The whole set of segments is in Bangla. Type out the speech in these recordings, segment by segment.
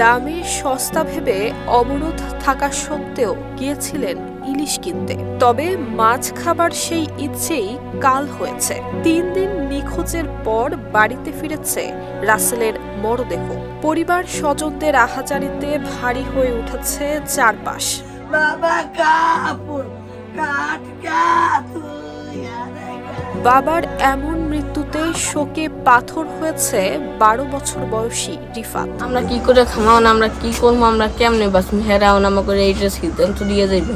দামে সস্তা ভেবে অবরোধ থাকা সত্ত্বেও গিয়েছিলেন ইলিশ কিনতে। তবে মাছ খাবার সেই ইচ্ছেই কাল হয়েছে। তিন দিন নিখোঁজের পর বাড়িতে ফিরেছে রাসেলের মরদেহ। পরিবার স্বজনদের আহাজারিতে ভারী হয়ে উঠেছে চারপাশ। বাবা কাপুর কাট কাট বাবার এমন মৃত্যুতে শোকে পাথর হয়েছে বারো বছর বয়সী রিফাত। আমরা কি করে খামাও না আমরা কি করব আমরা কেমনে বাস হেরাও না করে এইটা সিদ্ধান্ত দিয়ে যাইবে।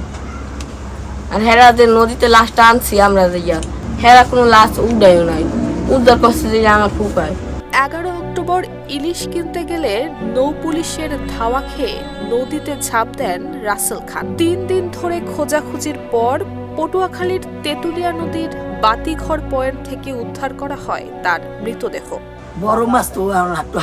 আর হেরা যে নদীতে লাশটা আনছি আমরা যাইয়া। হেরা কোনো লাশ উডাইও নাই। উদ্ধার করছে যে আমার ফুকায় এগারো অক্টোবর ইলিশ কিনতে গেলে নৌ পুলিশের ধাওয়া খেয়ে নদীতে ঝাঁপ দেন রাসেল খান। তিন দিন ধরে খোঁজাখুঁজির পর পটুয়াখালীর তেঁতুলিয়া নদীর বাতিঘর পয়েন্ট থেকে উদ্ধার করা হয় তার মৃতদেহ। বড় মাছ তো একটু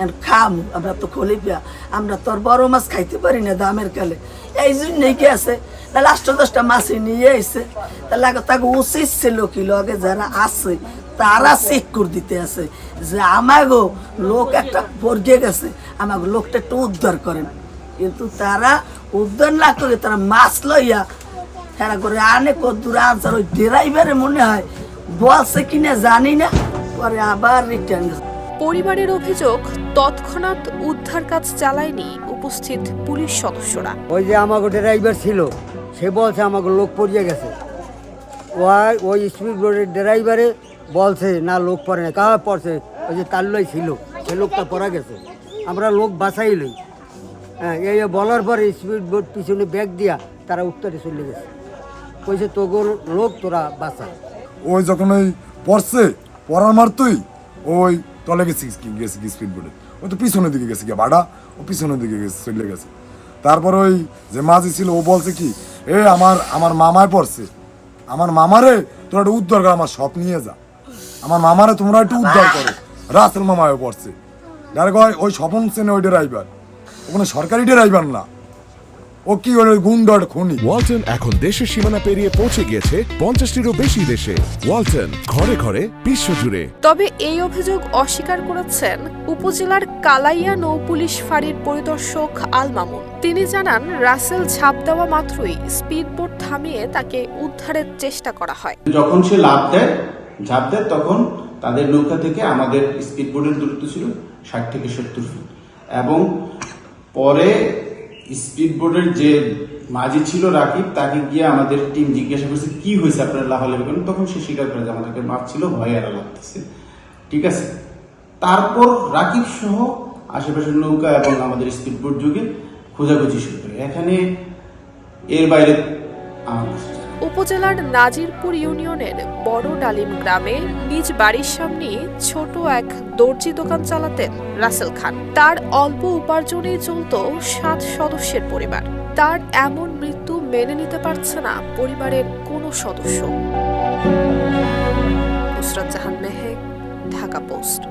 এখন খাম, আমরা তো খলি পিয়া আমরা তো আর বড় মাছ খাইতে পারি না দামের কালে। এই জন্যই কি আছে? তাহলে আষ্ট দশটা মাছই নিয়ে এসে তাহলে আগে তাকে উচিত ছিল কি লগে যারা আছে, তারা চেক করে দিতে আছে যে আমাগো লোক একটা পড়ে গেছে, আমাগো লোকটা একটু উদ্ধার করেন। কিন্তু তারা উদ্ধার না করে তারা মাছ লইয়া তারা করে আনে কদ্দুর আনসার ওই ড্রাইভারে মনে হয় বলছে কিনা জানি না পরে আবার রিটার্ন পরিবারের অভিযোগ তৎক্ষণাৎ উদ্ধার কাজ চালায়নি উপস্থিত পুলিশ সদস্যরা। ওই যে আমাকে ড্রাইভার ছিল সে বলছে আমাকে লোক পড়িয়ে গেছে। ওই ওই স্পিড বোর্ডের ড্রাইভারে বলছে না লোক পড়ে না কাহা পড়ছে? ওই যে তাল্লই ছিল সে লোকটা পড়া গেছে। আমরা লোক বাঁচাই লই। হ্যাঁ এই বলার পরে স্পিড বোর্ড পিছনে ব্যাগ দিয়া তারা উত্তরে চলে গেছে। কইছে, তোগোর লোক তোরা বাঁচা। ওই যখন ওই পড়ছে, পড়ার মারতই ওই তলে গেছে গেছে কি স্পিড বোর্ডে ওই তো পিছনের দিকে গেছে গিয়া, বাড়া, ও পিছনের দিকে গেছে, চলে গেছে। তারপর ওই যে মাঝি ছিল, ও বলছে কি, এ, আমার আমার মামায় পড়ছে। আমার মামারে তোরা একটু উদ্ধার কর, আমার সব নিয়ে যা। আমার মামারে তোমরা একটু উদ্ধার করো। রাসেল মামায় পড়ছে। ডাইরেক্ট ওই ওই স্বপন সেনে ওই ড্রাইভার। ওখানে সরকারি ড্রাইভার না। ও কি ওই গুন্ডার খুনি? ওয়ালটন এখন দেশের সীমানা পেরিয়ে পৌঁছে গিয়েছে পঞ্চাশটিরও বেশি দেশে। ওয়ালটন ঘরে ঘরে বিশ্বজুড়ে তবে এই অভিযোগ অস্বীকার করেছেন উপজেলার কালাইয়া নৌপুলিশ ফাঁড়ির পরিদর্শক আল মামুন। তিনি জানান রাসেল ঝাঁপ দেওয়া মাত্রই স্পিড স্পিডবোট থামিয়ে তাকে উদ্ধারের চেষ্টা করা হয়। যখন সে লাভ দেয় ঝাঁপ দেয় তখন তাদের নৌকা থেকে আমাদের স্পিডবোটের দূরত্ব ছিল ষাট থেকে সত্তর ফিট। এবং পরে স্পিডবোটের যে মাঝি ছিল রাকিব, তাকে গিয়ে আমাদের টিম জিজ্ঞাসা করছে, কি হয়েছে আপনার লাফালাফি করেন তখন সে স্বীকার করে যে আমাদেরকে মারছিল ভয় এরা লাগতেছে ঠিক আছে? তারপর রাকিব সহ আশেপাশের নৌকা এবং আমাদের স্পিডবোর্ড যুগে খোঁজাখুঁজি শুরু করে। এখানে এর বাইরে আমার উপজেলার নাজিরপুর ইউনিয়নের বড় ডালিম গ্রামে নিজ বাড়ির সামনে ছোট এক দর্জি দোকান চালাতেন রাসেল খান। তার অল্প উপার্জনেই চলত সাত সদস্যের পরিবার। তার এমন মৃত্যু মেনে নিতে পারছে না পরিবারের কোনো সদস্য। জাহান মেহেক ঢাকা পোস্ট।